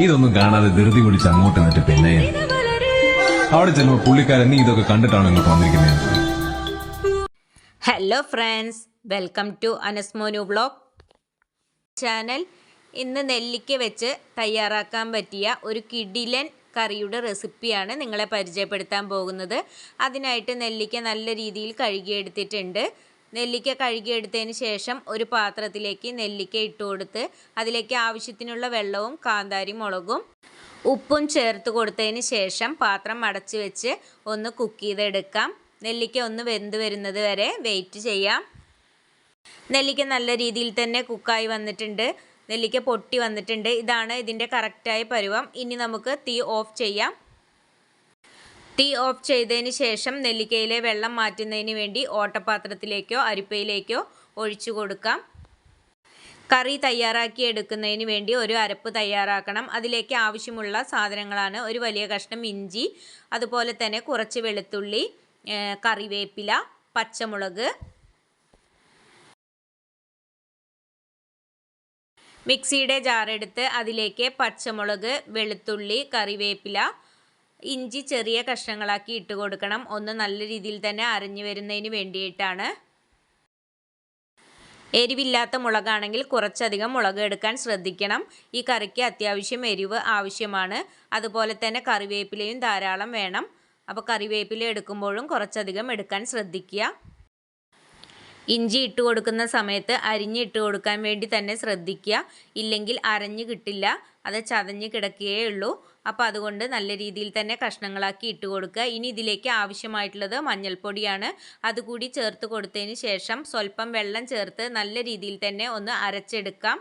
ഇതൊന്നും കാണാതെ ധൃതി പിടിച്ച് അങ്ങോട്ട് നിന്നിട്ട് പിന്നെ അവിടെ ചെല്ലുമ്പോൾ പുള്ളിക്കാരൻ നീ ഇതൊക്കെ കണ്ടിട്ടാണ് ഇങ്ങോട്ട് വന്നിരിക്കുന്നത് ഹലോ ഫ്രണ്ട്സ് വെൽക്കം ടു അനസ്മോനു ബ്ലോഗ് ചാനൽ ഇന്ന് നെല്ലിക്ക വെച്ച് തയ്യാറാക്കാൻ പറ്റിയ ഒരു കിടിലൻ കറിയുടെ റെസിപ്പിയാണ് നിങ്ങളെ പരിചയപ്പെടുത്താൻ പോകുന്നത്. അതിനായിട്ട് നെല്ലിക്ക നല്ല രീതിയിൽ കഴുകിയെടുത്തിട്ടുണ്ട്. നെല്ലിക്ക കഴുകിയെടുത്തതിന് ശേഷം ഒരു പാത്രത്തിലേക്ക് നെല്ലിക്ക ഇട്ട് കൊടുത്ത് അതിലേക്ക് ആവശ്യത്തിനുള്ള വെള്ളവും കാന്താരി മുളകും ഉപ്പും ചേർത്ത് കൊടുത്തതിന് ശേഷം പാത്രം അടച്ചു വെച്ച് ഒന്ന് കുക്ക് ചെയ്തെടുക്കാം. നെല്ലിക്ക ഒന്ന് വെന്ത് വരുന്നത് വരെ വെയിറ്റ് ചെയ്യാം. നെല്ലിക്ക നല്ല രീതിയിൽ തന്നെ കുക്കായി വന്നിട്ടുണ്ട്. നെല്ലിക്ക പൊട്ടി വന്നിട്ടുണ്ട്. ഇതാണ് ഇതിന്റെ കറക്റ്റായ പരുവം. ഇനി നമുക്ക് തീ ഓഫ് ചെയ്യാം. തീ ഓഫ് ചെയ്തതിന് ശേഷം നെല്ലിക്കയിലെ വെള്ളം മാറ്റുന്നതിന് വേണ്ടി ഓട്ടപാത്രത്തിലേക്കോ അരിപ്പയിലേക്കോ ഒഴിച്ചു കൊടുക്കാം. കറി തയ്യാറാക്കി എടുക്കുന്നതിന് വേണ്ടി ഒരു അരപ്പ് തയ്യാറാക്കണം. അതിലേക്ക് ആവശ്യമുള്ള സാധനങ്ങളാണ്. ഒരു വലിയ കഷ്ണം ഇഞ്ചി അതുപോലെ തന്നെ കുറച്ച് വെളുത്തുള്ളി കറിവേപ്പില പച്ചമുളക്. മിക്സിയുടെ ജാറെടുത്ത് അതിലേക്ക് പച്ചമുളക് വെളുത്തുള്ളി കറിവേപ്പില ഇഞ്ചി ചെറിയ കഷ്ണങ്ങളാക്കി ഇട്ട് കൊടുക്കണം. ഒന്ന് നല്ല രീതിയിൽ തന്നെ അരഞ്ഞു വരുന്നതിന് വേണ്ടിയിട്ടാണ്. എരിവില്ലാത്ത മുളകാണെങ്കിൽ കുറച്ചധികം മുളക് എടുക്കാൻ ശ്രദ്ധിക്കണം. ഈ കറിക്ക് അത്യാവശ്യം എരിവ് ആവശ്യമാണ്. അതുപോലെ തന്നെ കറിവേപ്പിലയും ധാരാളം വേണം. അപ്പോൾ കറിവേപ്പില എടുക്കുമ്പോഴും കുറച്ചധികം എടുക്കാൻ ശ്രദ്ധിക്കുക. ഇഞ്ചി ഇട്ട് കൊടുക്കുന്ന സമയത്ത് അരിഞ്ഞ് ഇട്ട് കൊടുക്കാൻ വേണ്ടി തന്നെ ശ്രദ്ധിക്കുക. ഇല്ലെങ്കിൽ അരഞ്ഞ് കിട്ടില്ല. അത് ചതഞ്ഞ് കിടക്കുകയേ ഉള്ളൂ. അപ്പോൾ അതുകൊണ്ട് നല്ല രീതിയിൽ തന്നെ കഷ്ണങ്ങളാക്കി ഇട്ട് കൊടുക്കുക. ഇനി ഇതിലേക്ക് ആവശ്യമായിട്ടുള്ളത് മഞ്ഞൾപ്പൊടിയാണ്. അതുകൂടി ചേർത്ത് കൊടുത്തതിന് ശേഷം സ്വല്പം വെള്ളം ചേർത്ത് നല്ല രീതിയിൽ തന്നെ ഒന്ന് അരച്ചെടുക്കാം.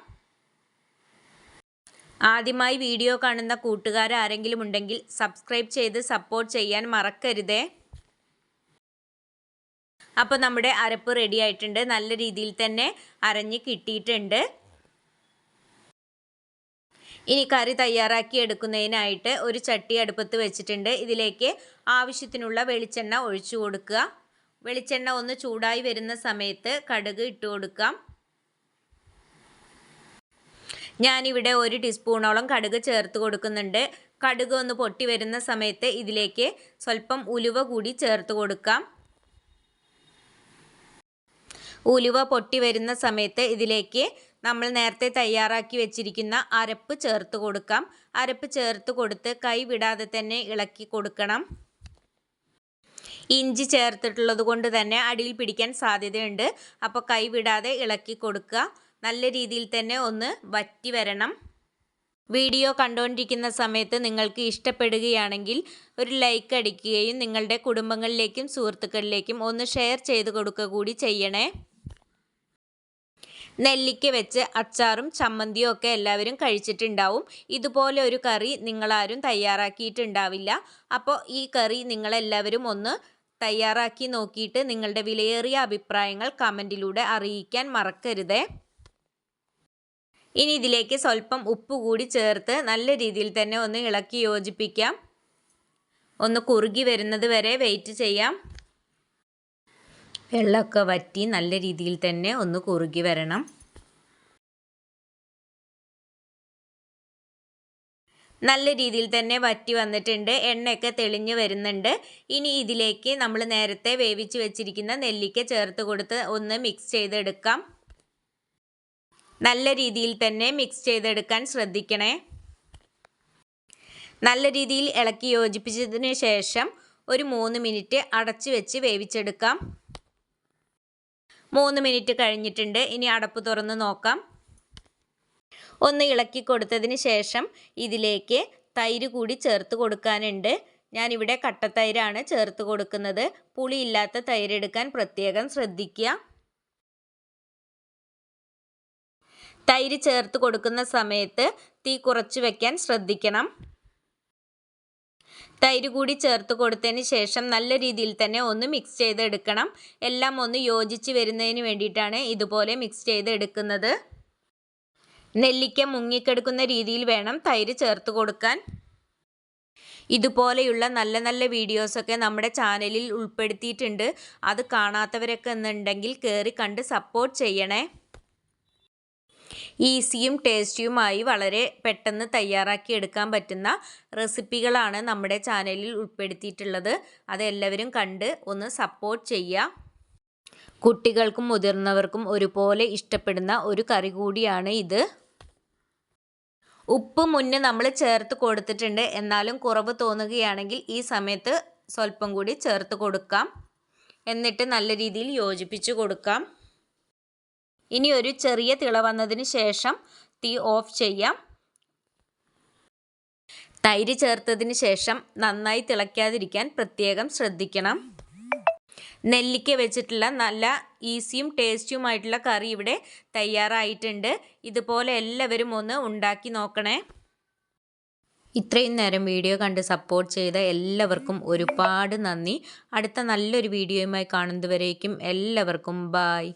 ആദ്യമായി വീഡിയോ കാണുന്ന കൂട്ടുകാർ ആരെങ്കിലും ഉണ്ടെങ്കിൽ സബ്സ്ക്രൈബ് ചെയ്ത് സപ്പോർട്ട് ചെയ്യാൻ മറക്കരുതേ. അപ്പോൾ നമ്മുടെ അരപ്പ് റെഡി ആയിട്ടുണ്ട്. നല്ല രീതിയിൽ തന്നെ അരഞ്ഞ് കിട്ടിയിട്ടുണ്ട്. ഇനി കറി തയ്യാറാക്കി എടുക്കുന്നതിനായിട്ട് ഒരു ചട്ടി അടുപ്പത്ത് വെച്ചിട്ടുണ്ട്. ഇതിലേക്ക് ആവശ്യത്തിനുള്ള വെളിച്ചെണ്ണ ഒഴിച്ചു കൊടുക്കുക. വെളിച്ചെണ്ണ ഒന്ന് ചൂടായി വരുന്ന സമയത്ത് കടുക് ഇട്ട് കൊടുക്കാം. ഞാനിവിടെ ഒരു ടീസ്പൂണോളം കടുക് ചേർത്ത് കൊടുക്കുന്നുണ്ട്. കടുക് ഒന്ന് പൊട്ടി വരുന്ന സമയത്ത് ഇതിലേക്ക് സ്വല്പം ഉലുവ കൂടി ചേർത്ത് കൊടുക്കാം. ഉലുവ പൊട്ടി വരുന്ന സമയത്ത് ഇതിലേക്ക് നമ്മൾ നേരത്തെ തയ്യാറാക്കി വെച്ചിരിക്കുന്ന അരപ്പ് ചേർത്ത് കൊടുക്കാം. അരപ്പ് ചേർത്ത് കൊടുത്ത് കൈ വിടാതെ തന്നെ ഇളക്കി കൊടുക്കണം. ഇഞ്ചി ചേർത്തിട്ടുള്ളത് കൊണ്ട് തന്നെ അടിയിൽ പിടിക്കാൻ സാധ്യതയുണ്ട്. അപ്പോൾ കൈ വിടാതെ ഇളക്കി കൊടുക്കുക. നല്ല രീതിയിൽ തന്നെ ഒന്ന് വറ്റി വരണം. വീഡിയോ കണ്ടുകൊണ്ടിരിക്കുന്ന സമയത്ത് നിങ്ങൾക്ക് ഇഷ്ടപ്പെടുകയാണെങ്കിൽ ഒരു ലൈക്ക് അടിക്കുകയും നിങ്ങളുടെ കുടുംബങ്ങളിലേക്കും സുഹൃത്തുക്കളിലേക്കും ഒന്ന് ഷെയർ ചെയ്ത് കൊടുക്കുക കൂടി ചെയ്യണേ. നെല്ലിക്ക വെച്ച് അച്ചാറും ചമ്മന്തിയും ഒക്കെ എല്ലാവരും കഴിച്ചിട്ടുണ്ടാവും. ഇതുപോലെ ഒരു കറി നിങ്ങളാരും തയ്യാറാക്കിയിട്ടുണ്ടാവില്ല. അപ്പോൾ ഈ കറി നിങ്ങളെല്ലാവരും ഒന്ന് തയ്യാറാക്കി നോക്കിയിട്ട് നിങ്ങളുടെ വിലയേറിയ അഭിപ്രായങ്ങൾ കമന്റിലൂടെ അറിയിക്കാൻ മറക്കരുതേ. ഇനി ഇതിലേക്ക് സ്വല്പം ഉപ്പ് കൂടി ചേർത്ത് നല്ല രീതിയിൽ തന്നെ ഒന്ന് ഇളക്കി യോജിപ്പിക്കാം. ഒന്ന് കുറുകി വരുന്നത് വരെ വെയിറ്റ് ചെയ്യാം. വെള്ളമൊക്കെ വറ്റി നല്ല രീതിയിൽ തന്നെ ഒന്ന് കുറുകി വരണം. നല്ല രീതിയിൽ തന്നെ വറ്റി വന്നിട്ടുണ്ട്. എണ്ണയൊക്കെ തെളിഞ്ഞു വരുന്നുണ്ട്. ഇനി ഇതിലേക്ക് നമ്മൾ നേരത്തെ വേവിച്ച് വെച്ചിരിക്കുന്ന നെല്ലിക്ക ചേർത്ത് കൊടുത്ത് ഒന്ന് മിക്സ് ചെയ്തെടുക്കാം. നല്ല രീതിയിൽ തന്നെ മിക്സ് ചെയ്തെടുക്കാൻ ശ്രദ്ധിക്കണേ. നല്ല രീതിയിൽ ഇളക്കി യോജിപ്പിച്ചതിന് ശേഷം ഒരു മൂന്ന് മിനിറ്റ് അടച്ചു വെച്ച് വേവിച്ചെടുക്കാം. മൂന്ന് മിനിറ്റ് കഴിഞ്ഞിട്ടുണ്ട്. ഇനി അടപ്പ് തുറന്ന് നോക്കാം. ഒന്ന് ഇളക്കി കൊടുത്തതിന് ശേഷം ഇതിലേക്ക് തൈര് കൂടി ചേർത്ത് കൊടുക്കാനുണ്ട്. ഞാനിവിടെ കട്ടത്തൈരാണ് ചേർത്ത് കൊടുക്കുന്നത്. പുളിയില്ലാത്ത തൈരെടുക്കാൻ പ്രത്യേകം ശ്രദ്ധിക്കുക. തൈര് ചേർത്ത് കൊടുക്കുന്ന സമയത്ത് തീ കുറച്ച് വയ്ക്കാൻ ശ്രദ്ധിക്കണം. തൈര് കൂടി ചേർത്ത് കൊടുത്തതിന് ശേഷം നല്ല രീതിയിൽ തന്നെ ഒന്ന് മിക്സ് ചെയ്തെടുക്കണം. എല്ലാം ഒന്ന് യോജിച്ച് വരുന്നതിന് വേണ്ടിയിട്ടാണ് ഇതുപോലെ മിക്സ് ചെയ്തെടുക്കുന്നത്. നെല്ലിക്ക മുങ്ങിക്കെടുക്കുന്ന രീതിയിൽ വേണം തൈര് ചേർത്ത് കൊടുക്കാൻ. ഇതുപോലെയുള്ള നല്ല നല്ല വീഡിയോസൊക്കെ നമ്മുടെ ചാനലിൽ ഉൾപ്പെടുത്തിയിട്ടുണ്ട്. അത് കാണാത്തവരൊക്കെ എന്നുണ്ടെങ്കിൽ കയറി കണ്ട് സപ്പോർട്ട് ചെയ്യണേ. ഈസിയും ടേസ്റ്റിയുമായി വളരെ പെട്ടെന്ന് തയ്യാറാക്കി എടുക്കാൻ പറ്റുന്ന റെസിപ്പികളാണ് നമ്മുടെ ചാനലിൽ ഉൾപ്പെടുത്തിയിട്ടുള്ളത്. അതെല്ലാവരും കണ്ട് ഒന്ന് സപ്പോർട്ട് ചെയ്യുക കുട്ടികൾക്കും മുതിർന്നവർക്കും ഒരുപോലെ ഇഷ്ടപ്പെടുന്ന ഒരു കറി കൂടിയാണ് ഇത്. ഉപ്പ് മുന്നേ നമ്മൾ ചേർത്ത് കൊടുത്തിട്ടുണ്ട്. എന്നാലും കുറവ് തോന്നുകയാണെങ്കിൽ ഈ സമയത്ത് സ്വല്പം കൂടി ചേർത്ത് കൊടുക്കാം. എന്നിട്ട് നല്ല രീതിയിൽ യോജിപ്പിച്ച് കൊടുക്കാം. ഇനി ഒരു ചെറിയ തിള വന്നതിന് ശേഷം തീ ഓഫ് ചെയ്യാം. തൈര് ചേർത്തതിന് ശേഷം നന്നായി തിളയ്ക്കാതിരിക്കാൻ പ്രത്യേകം ശ്രദ്ധിക്കണം. നെല്ലിക്ക വെച്ചിട്ടുള്ള നല്ല ഈസിയും ടേസ്റ്റിയുമായിട്ടുള്ള കറി ഇവിടെ തയ്യാറായിട്ടുണ്ട്. ഇതുപോലെ എല്ലാവരും ഒന്ന് ഉണ്ടാക്കി നോക്കണേ. ഇത്രയും നേരം വീഡിയോ കണ്ട് സപ്പോർട്ട് ചെയ്ത എല്ലാവർക്കും ഒരുപാട് നന്ദി. അടുത്ത നല്ലൊരു വീഡിയോയുമായി കാണുന്നതുവരേക്കും എല്ലാവർക്കും ബായ്